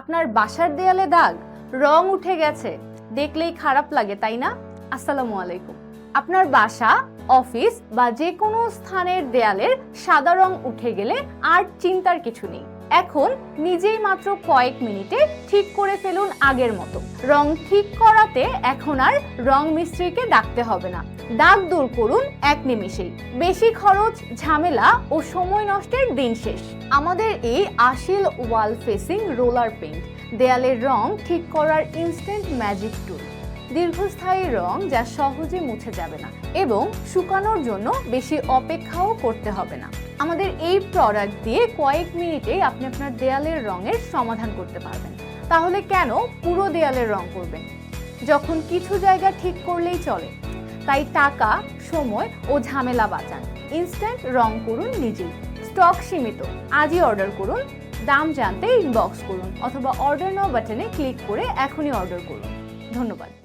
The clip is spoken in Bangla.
আপনার বাসার দেয়ালে দাগ, রং উঠে গেছে। দেখলেই খারাপ লাগে, তাই না? আসসালামু আলাইকুম। আপনার বাসা, অফিস বা যে কোনো স্থানের দেয়ালের সাদা রং উঠে গেলে আর চিন্তার কিছু নেই। এখন নিজেই মাত্র কয়েক মিনিটে ঠিক করে ফেলুন আগের মতো। রং ঠিক করাতে এখন আর রং মিস্ত্রিকে ডাকতে হবে না। দাগ দূর করুন এক নিমিষেই। বেশি খরচ, ঝামেলা ও সময় নষ্টের দিন শেষ। আমাদের এই আসিল ওয়াল ফেসিং রোলার পেইন্ট, দেয়ালের রং ঠিক করার ইনস্ট্যান্ট ম্যাজিক টুল। দীর্ঘস্থায়ী রং যা সহজে মুছে যাবে না এবং শুকানোর জন্য বেশি অপেক্ষাও করতে হবে না। আমাদের এই প্রোডাক্ট দিয়ে কয়েক মিনিটেই আপনি আপনার দেয়ালের রঙের সমাধান করতে পারবেন। তাহলে কেন পুরো দেয়ালের রং করবেন যখন কিছু জায়গা ঠিক করলেই চলে, তাই টাকা, সময় ও ঝামেলা বাঁচান। ইনস্ট্যান্ট রং করুন নিজেই। স্টক সীমিত, আজই অর্ডার করুন। দাম জানতে ইনবক্স করুন অথবা অর্ডার নাও বাটনে ক্লিক করে এখনই অর্ডার করুন। ধন্যবাদ।